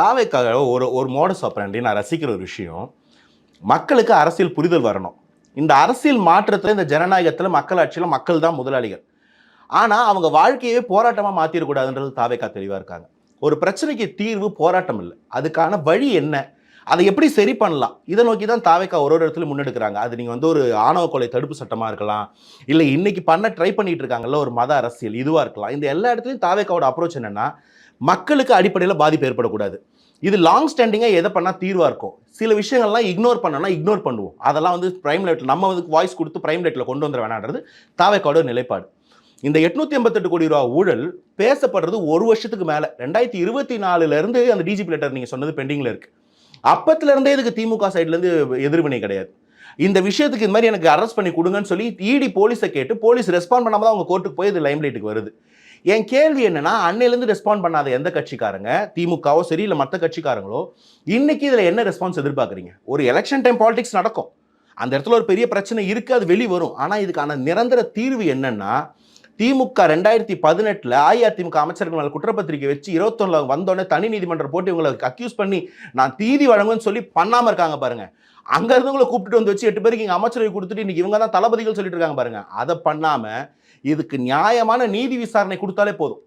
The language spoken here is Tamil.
தாவைக்காக ஒரு ஒரு மோடஸ் ஆப்ரண்டி நான் ரசிக்கிற ஒரு விஷயம் மக்களுக்கு அரசியல் புரிதல் வரணும். இந்த அரசியல் மாற்றத்தில் இந்த ஜனநாயகத்தில் மக்களாட்சியில் மக்கள் தான் முதலாளிகள். ஆனால் அவங்க வாழ்க்கையே போராட்டமாக மாற்றிடக்கூடாதுன்றது தாவைக்கா தெளிவாக இருக்காங்க. ஒரு பிரச்சனைக்கு தீர்வு போராட்டம் இல்லை. அதுக்கான வழி என்ன? அதை எப்படி சரி பண்ணலாம்? இதை நோக்கி தான் தாவைக்கா ஒரு ஒரு இடத்துல முன்னெடுக்கிறாங்க. அது நீங்கள் வந்து ஒரு ஆணவ கொலை தடுப்பு சட்டமாக இருக்கலாம் இல்லை இன்னைக்கு பண்ண ட்ரை பண்ணிட்டு இருக்காங்கல்ல ஒரு மத அரசியல் இதுவாக இருக்கலாம். இந்த எல்லா இடத்துலையும் தாவைக்காவோட அப்ரோச் என்னன்னா மக்களுக்கு அடிப்படையில் பாதிப்பு ஏற்படக்கூடாது. இது லாங் ஸ்டாண்டிங்காக எதை பண்ணால் தீர்வாக இருக்கும்? சில விஷயங்கள்லாம் இக்னோர் பண்ணோம்னா இக்னோர் பண்ணுவோம். அதெல்லாம் வந்து பிரைம் லைட்டில் நம்ம வந்து வாய்ஸ் கொடுத்து பிரைம் லைட்டில் கொண்டு வந்துட வேணான்றது தாவைக்காவோட நிலைப்பாடு. இந்த எட்நூத்தி எண்பத்தெட்டு கோடி ரூபா ஊழல் பேசப்படுறது ஒரு வருஷத்துக்கு மேலே. ரெண்டாயிரத்தி இருபத்தி நாலுலேருந்து அந்த டிஜிபி லெட்டர் நீங்கள் சொன்னது பெண்டிங்கில் இருக்கு. அப்பத்துல இருந்தே இதுக்கு திமுக சைட்லேருந்து எதிர்வினை கிடையாது. இந்த விஷயத்துக்கு இந்த மாதிரி எனக்கு அரெஸ்ட் பண்ணி கொடுங்கன்னு சொல்லி இடி போலீஸை கேட்டு போலீஸ் ரெஸ்பாண்ட் பண்ணாம தான் அவங்க கோர்ட்டுக்கு போய் இது லைம்லைட்டுக்கு வருது. என் கேள்வி என்னன்னா அன்னையிலேருந்து ரெஸ்பாண்ட் பண்ணாத எந்த கட்சிக்காரங்க? திமுகவோ சரி இல்லை மற்ற கட்சிக்காரங்களோ? இன்னைக்கு இதில் என்ன ரெஸ்பான்ஸ் எதிர்பார்க்குறீங்க? ஒரு எலெக்ஷன் டைம் பாலிடிக்ஸ் நடக்கும். அந்த இடத்துல ஒரு பெரிய பிரச்சனை இருக்குது அது வெளி வரும் ஆனால் இதுக்கான நிரந்தர தீர்வு என்னன்னா திமுக ரெண்டாயிரத்தி பதினெட்டில் அஇஅதிமுக அமைச்சர்கள் மேலே குற்றப்பத்திரிக்கை வச்சு இருபத்தொன்னில் வந்தோடனே தனி நீதிமன்றம் போட்டு இவங்களை அக்யூஸ் பண்ணி நான் தீதி வழங்குன்னு சொல்லி பண்ணாமல் இருக்காங்க பாருங்க. அங்கே இருந்தவங்களை கூப்பிட்டு வந்து வச்சு எட்டு பேருக்கு இங்கே அமைச்சரவை கொடுத்துட்டு இன்னைக்கு இவங்க தான் தளபதிகள் சொல்லிட்டு இருக்காங்க பாருங்க. அதை பண்ணாமல் இதுக்கு நியாயமான நீதி விசாரணை கொடுத்தாலே போதும்.